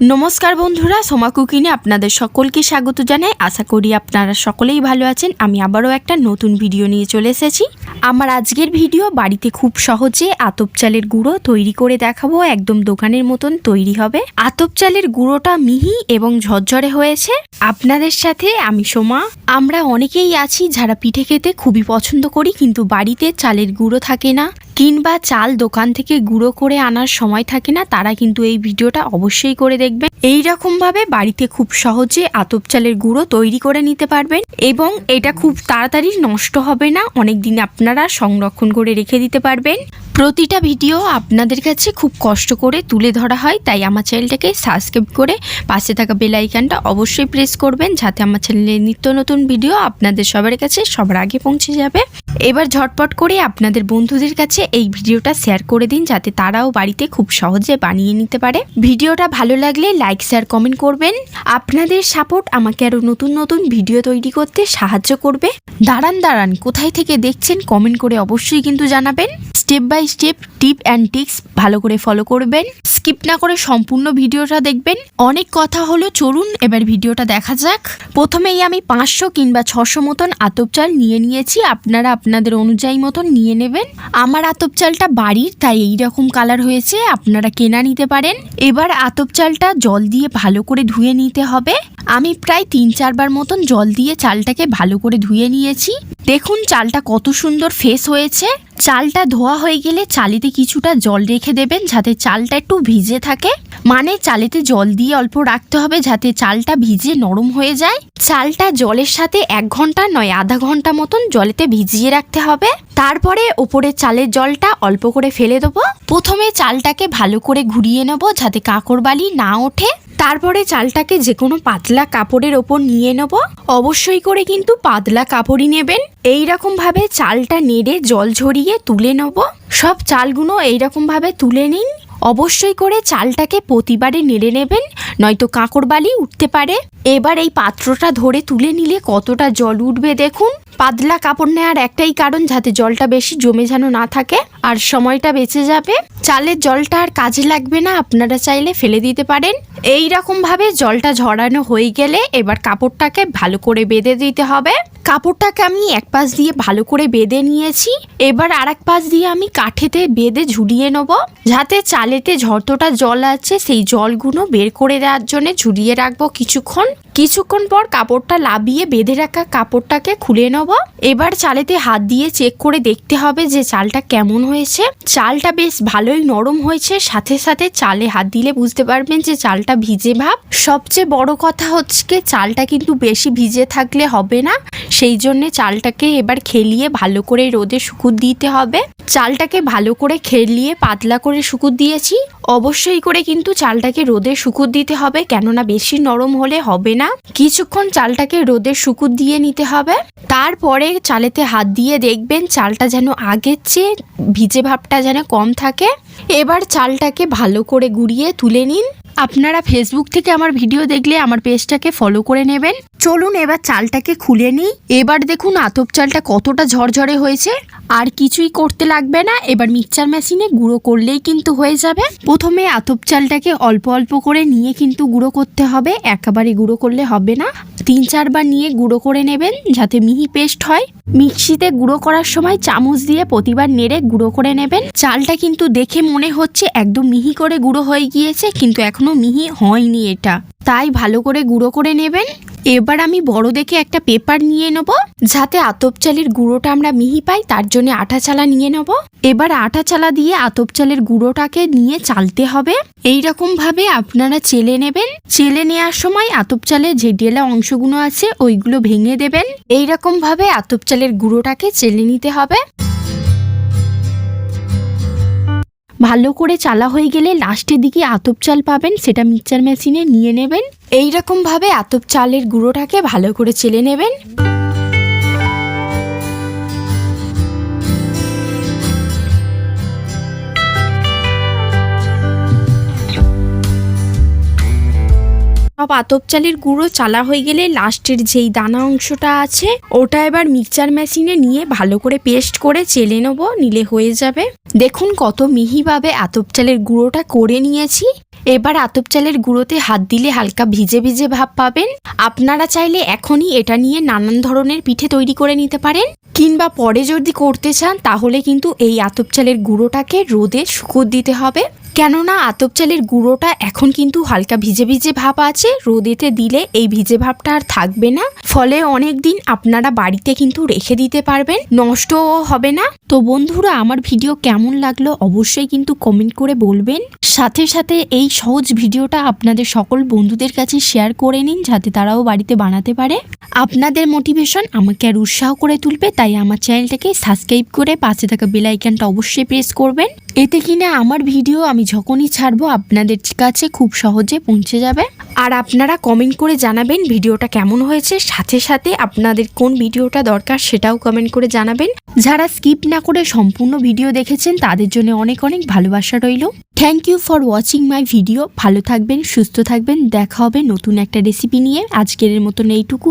নমস্কার বন্ধুরা, সোমা কুকিনে আপনাদের সকলকে স্বাগত জানাই। আশা করি আপনারা সকলেই ভালো আছেন। আমি আবারও একটা নতুন ভিডিও নিয়ে চলে এসেছি। আমার আজকের ভিডিও বাড়িতে খুব সহজে আতপ চালের গুঁড়ো তৈরি করে দেখাবো। একদম দোকানের মতন তৈরি হবে। আতপ চালের গুঁড়োটা মিহি এবং ঝরঝরে হয়েছে। আপনাদের সাথে আমি সোমা। আমরা অনেকেই আছি যারা পিঠে খেতে খুবই পছন্দ করি, কিন্তু বাড়িতে চালের গুঁড়ো থাকে না। কিংবা চাল দোকান থেকে গুঁড়ো করে আনার সময় থাকে না, তারা কিন্তু এই ভিডিওটা অবশ্যই করে দেখবেন। এই রকম ভাবে বাড়িতে খুব সহজে আতপ চালের গুঁড়ো তৈরি করে নিতে পারবেন এবং এটা খুব তাড়াতাড়ি নষ্ট হবে না অনেক দিন আপনারা সংরক্ষণ করে রেখে দিতে পারবেন। প্রতিটা ভিডিও আপনাদের কাছে খুব কষ্ট করে তুলে ধরা হয়, তাই আমার চ্যানেলটাকে সাবস্ক্রাইব করে পাশে থাকা বেল আইকনটা অবশ্যই প্রেস করবেন, যাতে আমার চ্যানেলের নিত্য নতুন ভিডিও আপনাদের সবার কাছে সবার আগে পৌঁছে যাবে। এবার ঝটপট করে আপনাদের বন্ধুদের কাছে এই ভিডিওটা শেয়ার করে দিন, যাতে তারাও বাড়িতে খুব সহজে বানিয়ে নিতে পারে। ভিডিওটা ভালো লাগলে লাইক শেয়ার কমেন্ট করবেন। আপনাদের সাপোর্ট আমাকে আরও নতুন নতুন ভিডিও তৈরি করতে সাহায্য করবে। দাঁড়ান দাঁড়ান, কোথায় থেকে দেখছেন কমেন্ট করে অবশ্যই কিন্তু জানাবেন। Step by step tip and tricks ভালো করে ফলো করবেন। স্কিপ না করে সম্পূর্ণ ভিডিওটা দেখবেন। অনেক কথা হলো, চলুন এবার ভিডিওটা দেখা যাক। প্রথমেই আমি পাঁচশো কিংবা ছশো মতন আতপ চাল নিয়ে নিয়েছি। আপনারা আপনাদের অনুযায়ী মতন নিয়ে নেবেন। আমার আতপ চালটা বাড়ির, তাই এই রকম কালার হয়েছে। আপনারা কেনা নিতে পারেন। এবার আতপ চালটা জল দিয়ে ভালো করে ধুয়ে নিতে হবে। আমি প্রায় তিন চারবার মতন জল দিয়ে চালটাকে ভালো করে ধুয়ে নিয়েছি। দেখুন, চালটা কত সুন্দর ফেস হয়েছে। চালটা ধোয়া হয়ে গেলে চালিতে কিছুটা জল রেখে দেবেন যাতে চালটা একটু ভিজে থাকে। মানে চালেতে জল দিয়ে অল্প রাখতে হবে যাতে চালটা ভিজে নরম হয়ে যায়। চালটা জলের সাথে এক ঘণ্টা নয় আধা ঘণ্টা মতন জলেতে ভিজিয়ে রাখতে হবে। তারপরে ওপরে চালের জলটা অল্প করে ফেলে দেবো। প্রথমে চালটাকে ভালো করে ঘুরিয়ে নেব যাতে কাঁকড় বালি না ওঠে। তারপরে চালটাকে যে কোনো পাতলা কাপড়ের ওপর নিয়ে নেব। অবশ্যই করে কিন্তু পাতলা কাপড়ই নেবেন। এই রকম ভাবে চালটা নেড়ে জল ঝরিয়ে তুলে নেব। সব চালগুলো এই রকম ভাবে তুলে নিন। অবশ্যই করে চালটাকে প্রতিবারে নেড়ে নেবেন, নয়তো কাঁকড় বালি উঠতে পারে। এবার এই পাত্রটা ধরে তুলে নিলে কতটা জল উঠবে দেখুন। পাতলা কাপড় নেওয়ার একটাই কারণ যাতে জলটা বেশি জমে যেন না থাকে আর সময়টা বেঁচে যাবে। চালের জলটা আর কাজে লাগবে না, আপনারা চাইলে ফেলে দিতে পারেন। এই ভাবে জলটা ঝরানো হয়ে গেলে এবার কাপড়টাকে ভালো করে বেঁধে দিতে হবে। কাপড়টাকে আমি এক পাশ দিয়ে ভালো করে বেঁধে নিয়েছি। এবার আর এক পাশ দিয়ে আমি কাঠেতে বেঁধে ঝুলিয়ে নেব। যাতে চালেতে যতটা জল আছে সেই জলগুলো বের করে দেওয়ার জন্য ঝুলিয়ে রাখব কিছুক্ষণ। কিছুক্ষণ পর কাপড়টা লাবিয়ে বেঁধে রাখা কাপড়টাকে খুলে নেব। এবার চালেতে হাত দিয়ে চেক করে দেখতে হবে যে চালটা কেমন হয়েছে। চালটা বেশ ভালোই নরম হয়েছে, সাথে সাথে চালে হাত দিলে বুঝতে পারবেন যে চালটা ভিজে ভাব। সবচেয়ে বড় কথা হচ্ছে চালটা কিন্তু বেশি ভিজে থাকলে হবে না। সেই জন্যে চালটাকে এবার খেলিয়ে ভালো করে রোদে শুকুর দিতে হবে। চালটাকে ভালো করে খেলিয়ে, পাতলা করে শুকুর দিয়েছি। অবশ্যই করে কিন্তু চালটাকে রোদে শুকুর দিতে হবে, কেননা বেশি নরম হলে হবে না। কিছুক্ষণ চালটাকে রোদে শুকুর দিয়ে নিতে হবে। তারপরে চালেতে হাত দিয়ে দেখবেন চালটা যেন আগের চেয়ে ভিজে ভাবটা যেন কম থাকে। এবার চালটাকে ভালো করে গুঁড়িয়ে তুলে নিন। আপনারা ফেসবুক থেকে আমার ভিডিও দেখলে আমার পেজটাকে ফলো করে নেবেন। চলুন এবার চালটাকে খুলে নিই। এবার দেখুন আতপ চালটা কতটা ঝরঝরে হয়েছে। আর কিছুই করতে লাগবে না। এবার মিক্সচার মেশিনে গুঁড়ো করলেই কিন্তু হয়ে যাবে। প্রথমে আতপ চালটাকে অল্প অল্প করে নিয়ে কিন্তু গুঁড়ো করতে হবে। একেবারে গুঁড়ো করলে হবে না। তিন চারবার নিয়ে গুঁড়ো করে নেবেন যাতে মিহি পেস্ট হয়। মিক্সিতে গুঁড়ো করার সময় চামচ দিয়ে প্রতিবার নেড়ে গুঁড়ো করে নেবেন। চালটা কিন্তু দেখে মনে হচ্ছে একদম মিহি করে গুঁড়ো হয়ে গিয়েছে, কিন্তু এখনও মিহি হয়নি এটা। তাই ভালো করে গুঁড়ো করে নেবেন। এবার আমি বড় দেখে একটা পেপার নিয়ে নেব, যাতে আতপ চালের গুঁড়োটা আমরা মিহি পাই, তার জন্য আটা চালা নিয়ে নেব। এবার আটা চালা দিয়ে আতপ চালের গুঁড়োটাকে নিয়ে চালতে হবে। এই রকম ভাবে আপনারা চেলে নেবেন। চেলে নেওয়ার সময় আতপ চালের যে ডেলা অংশগুলো আছে, ওইগুলো ভেঙে দেবেন। এই রকম ভাবে আতপ চালের গুঁড়োটাকে চেলে নিতে হবে। ভালো করে চালা হয়ে গেলে লাস্টের দিকে আতপ চাল পাবেন, সেটা মিক্সচার মেশিনে নিয়ে নেবেন। এইরকমভাবে রকম আতপ চালের গুঁড়োটাকে ভালো করে চেলে নেবেন। সব আতপ চালের গুঁড়ো চালা হয়ে গেলে লাস্টের যেই দানা অংশটা আছে, ওটা এবার মিক্সচার মেশিনে নিয়ে ভালো করে পেস্ট করে চেলে নেব, নিলে হয়ে যাবে। দেখুন কত মিহিভাবে আতপ চালের গুঁড়োটা করে নিয়েছি। এবার আতপ চালের গুঁড়োতে হাত দিলে হালকা ভিজে ভিজে ভাব পাবেন। আপনারা চাইলে এখনই এটা নিয়ে নানান ধরনের পিঠে তৈরি করে নিতে পারেন। কিংবা পরে যদি করতে চান, তাহলে কিন্তু এই আতপ চালের গুঁড়োটাকে রোদে শুকোত দিতে হবে। কেননা আতপ চালের গুঁড়োটা এখন কিন্তু হালকা ভিজে ভিজে ভাব আছে। রোদেতে দিলে এই ভিজে ভাবটা আর থাকবে না। ফলে অনেক দিন আপনারা বাড়িতে কিন্তু রেখে দিতে পারবেন, নষ্টও হবে না। তো বন্ধুরা, আমার ভিডিও কেমন লাগল অবশ্যই কিন্তু কমেন্ট করে বলবেন। সাথে সাথে এই সহজ ভিডিওটা আপনাদের সকল বন্ধুদের কাছে শেয়ার করে নিন, যাতে তারাও বাড়িতে বানাতে পারে। আপনাদের মোটিভেশন আমাকে আর উৎসাহ করে তুলবে, তাই আমার চ্যানেলটাকে সাবস্ক্রাইব করে পাশে থাকা বেলাইকানটা অবশ্যই প্রেস করবেন। এতে কিনা আমার ভিডিও আমি যখনই ছাড়বো, আপনাদের কাছে খুব সহজে পৌঁছে যাবে। আর আপনারা কমেন্ট করে জানাবেন ভিডিওটা কেমন হয়েছে, সাথে সাথে আপনাদের কোন ভিডিওটা দরকার সেটাও কমেন্ট করে জানাবেন। যারা স্কিপ না করে সম্পূর্ণ ভিডিও দেখেছেন, তাদের জন্য অনেক অনেক ভালোবাসা রইল। Thank you for watching my video ভালো থাকবেন, সুস্থ থাকবেন, দেখা হবে নতুন একটা রেসিপি নিয়ে। আজকের মতন এইটুকু।